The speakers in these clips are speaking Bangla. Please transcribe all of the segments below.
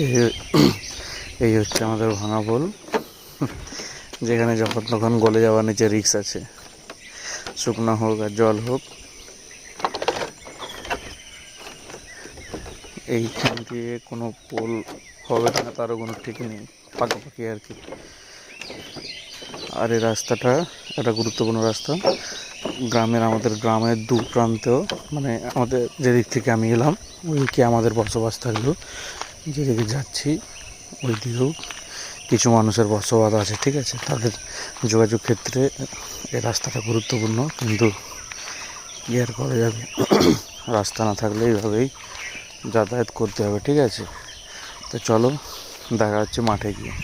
এই- হচ্ছে আমাদের ভাঙা পোল যেখানে যখন তখন গলে যাওয়ার নিচে রিক্স আছে। শুকনো হোক আর জল হোক। এইখান দিয়ে কোনো পোল হবে না তারও কোনো ঠিক নেই। পাকাপাকি আর কি। আর এই রাস্তাটা একটা গুরুত্বপূর্ণ রাস্তা। গ্রামের আমাদের গ্রামের দু প্রান্ত মানে আমাদের যেদিক থেকে আমি এলাম ওইদিকে আমাদের বসবাস থাকল। যেদিকে যাচ্ছি ওই দিকেও কিছু মানুষের বসবাস আছে, ঠিক আছে? তাদের যোগাযোগ ক্ষেত্রে এই রাস্তাটা গুরুত্বপূর্ণ, কিন্তু ইয়ার করা যাবে? রাস্তা না থাকলে এইভাবেই যাতায়াত করতে হবে, ঠিক আছে? তো চলো, দেখা হচ্ছে মাঠে গিয়ে।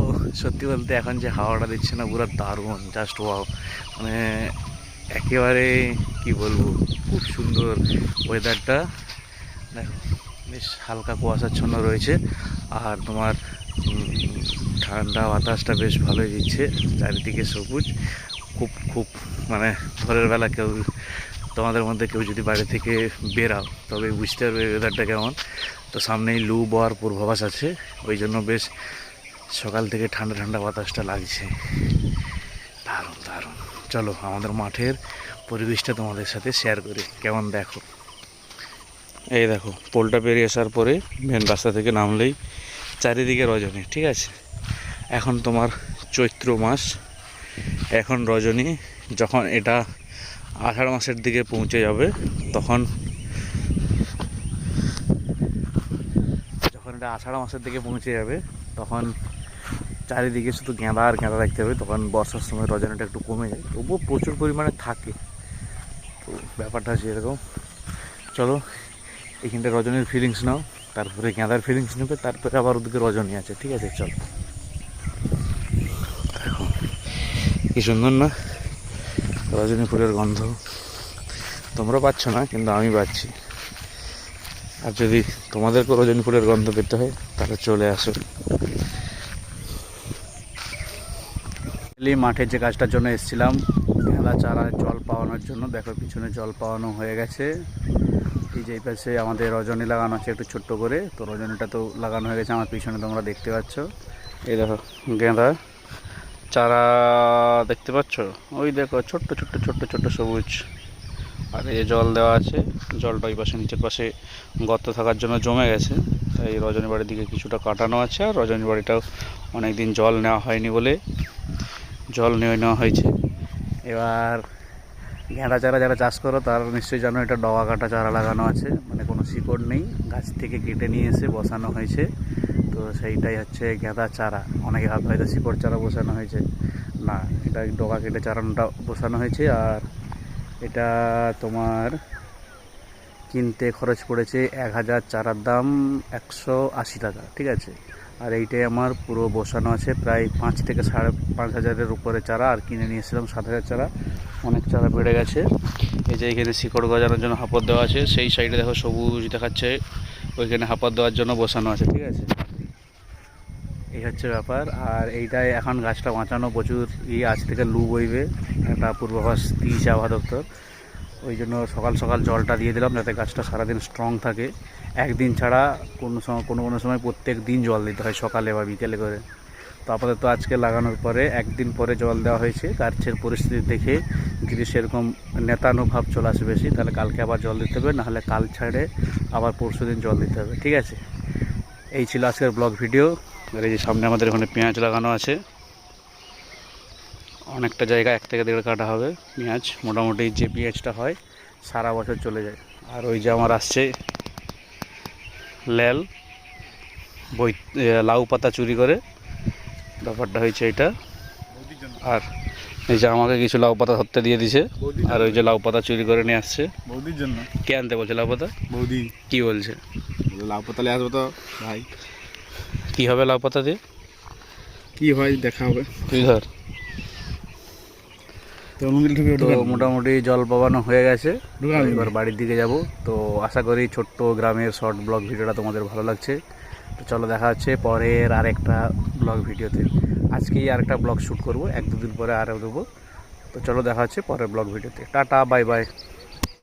ও, সত্যি বলতে এখন যে হাওয়াটা দিচ্ছে না, পুরো দারুণ জাস্ট ওয়াও মানে একেবারে, কি বলব, খুব সুন্দর ওয়েদারটা দেখো বেশ হালকা কুয়াশাচ্ছন্ন রয়েছে। আর তোমার ঠান্ডা বাতাসটা বেশ ভালোই দিচ্ছে, চারিদিকে সবুজ। খুব খুব মানে ভোরের বেলা কেউ, তোমাদের মধ্যে কেউ যদি বাড়ি থেকে বেরাও, তবে বুঝতে পারবে ওয়েদারটা কেমন। তো সামনেই লু বওয়ার পূর্বাভাস আছে, ওই জন্য বেশ সকাল থেকে ঠান্ডা ঠান্ডা বাতাসটা লাগছে। দারুণ দারুণ। চলো, আমাদের মাঠের পরিবেশটা তোমাদের সাথে শেয়ার করি। কেমন দেখো? এই দেখো, পোলটা পেরিয়ে আসার পরে মেন রাস্তা থেকে নামলেই চারিদিকে রজনী, ঠিক আছে? এখন তোমার চৈত্র মাস, এখন রজনী, যখন এটা আষাঢ় মাসের দিকে পৌঁছে যাবে, তখন যখন এটা আষাঢ় মাসের দিকে পৌঁছে যাবে, তখন চারিদিকে শুধু গেঁদা আর গেঁদা দেখতে হবে, তখন বর্ষার সময় রজনীটা একটু কমে যায়। তবুও প্রচুর পরিমাণে থাকে। তো ব্যাপারটা হচ্ছে এরকম চলো এইখানটা রজনীর ফিলিংস নাও, তারপরে গেঁদার ফিলিংস নেবে, তারপরে আবার ওদিকে রজনী আছে, ঠিক আছে, চল। কি সুন্দর না? রজনী ফুলের গন্ধ। তোমরা পাচ্ছ না, কিন্তু আমি পাচ্ছি। আর যদি তোমাদেরকে রজনী ফুলের গন্ধ পেতে হয়, তাহলে চলে আসো। মাঠের যে কাজটার জন্য এসেছিলাম খেলা চারা জল পাওয়ানোর জন্য। দেখো, পিছনে জল পাওয়ানো হয়ে গেছে। এই যে পাশে আমাদের রজনী লাগানো আছে একটু ছোট্ট করে। তো রজনীটা তো লাগানো হয়ে গেছে আমার পিছনে, তোমরা দেখতে পাচ্ছ। এই দেখো, গেঁদা। চারা দেখতে পাচ্ছ? ওই দেখো, ছোট্ট ছোট্ট ছোট্ট ছোট্ট সবুজ। আর এই জল দেওয়া আছে, জলটা ওই পাশে, নিচের পাশে গর্ত থাকার জন্য জমে গেছে। তাই রজনী বাড়ির দিকে কিছুটা কাটানো আছে, আর রজনী বাড়িটাও অনেক দিন জল নেওয়া হয়নি বলে, জল নিয়ে নেওয়া হয়েছে। এবার ঘেঁড়া চারা যারা চাষ করো, তারা নিশ্চয়ই জানো এটা ডবা কাটা চারা লাগানো আছে। মানে কোনো শিকড় নেই। গাছ থেকে কেটে নিয়ে এসে বসানো হয়েছে। তো সেইটাই হচ্ছে গেঁদা চারা। অনেকে হাত হয়তো শিকড় চারা বসানো হয়েছে। না, এটা ডগা কেটে চারানোটা বসানো হয়েছে। আর এটা তোমার কিনতে খরচ পড়েছে এক হাজার চারার দাম একশো আশি টাকা, ঠিক আছে? আর এইটাই আমার পুরো বসানো আছে। প্রায় পাঁচ থেকে সাড়ে পাঁচ হাজারের উপরে চারা আর কিনে নিয়েছিলাম সাত হাজার চারা। অনেক চারা বেড়ে গেছে। এই যে এখানে শিকড় গজানোর জন্য হাপড় দেওয়া আছে। সেই সাইডে দেখো সবুজ দেখাচ্ছে। ওইখানে হাপড় দেওয়ার জন্য বসানো আছে, ঠিক আছে? এই হচ্ছে ব্যাপার। আর এইটাই এখন গাছটা বাঁচানো প্রচুর ই, আজ থেকে লু বইবে। একটা পূর্বাভাস দিয়েছে আবহাওয়া দপ্তর। ওই জন্য সকাল সকাল জলটা দিয়ে দিলাম যাতে গাছটা সারাদিন স্ট্রং থাকে। একদিন ছাড়া কোনো সময় কোনো কোনো সময় প্রত্যেক দিন জল দিতে হয় সকালে বা বিকেলে করে। তো আপাতত আজকে লাগানোর পরে একদিন পরে জল দেওয়া হয়েছে। গাছের পরিস্থিতি দেখে যদি সেরকম নেতানুভাব চলে আসে বেশি, তাহলে কালকে আবার জল দিতে হবে নাহলে কাল ছাড়ে আবার পরশু দিন জল দিতে হবে। ঠিক আছে? এই ছিল আজকের ব্লগ ভিডিও আর এই যে সামনে আমাদের ওখানে পেঁয়াজ লাগানো আছে। অনেকটা জায়গা এক থেকে দেড় কাটা হবে পেঁয়াজ। মোটামুটি যে পেঁয়াজটা হয় সারা বছর চলে যায়। আর ওই যে আমার আসছে ল্যাল বই লাউ পাতা চুরি করে। ব্যাপারটা হয়েছে এটা। আর এই যে আমাকে কিছু লাউ পাতা ধরতে দিয়ে দিছে। আর ওই যে লাউ পাতা চুরি করে নিয়ে আসছে। বৌদির জন্য? কে আনতে বলছে লাউ পাতা? বৌদি। কি বলছে লাউ পাতা নিয়ে আসব তো ভাই। কী হবে লাউ পাতা দিয়ে? কি হয় দেখা হবে। তুই ধর। তো মোটামুটি জল পাবানো হয়ে গেছে। এবার বাড়ির দিকে যাব। তো আশা করি ছোট্ট গ্রামের শর্ট ব্লগ ভিডিওটা তোমাদের ভালো লাগছে। তো চলো দেখা হচ্ছে পরের আরেকটা ব্লগ ভিডিওতে। আজকেই আরেকটা ব্লগ শ্যুট করব এক দুদিন পরে আরও দেবো। তো চলো দেখা হচ্ছে পরের ব্লগ ভিডিওতে। Tata bye bye.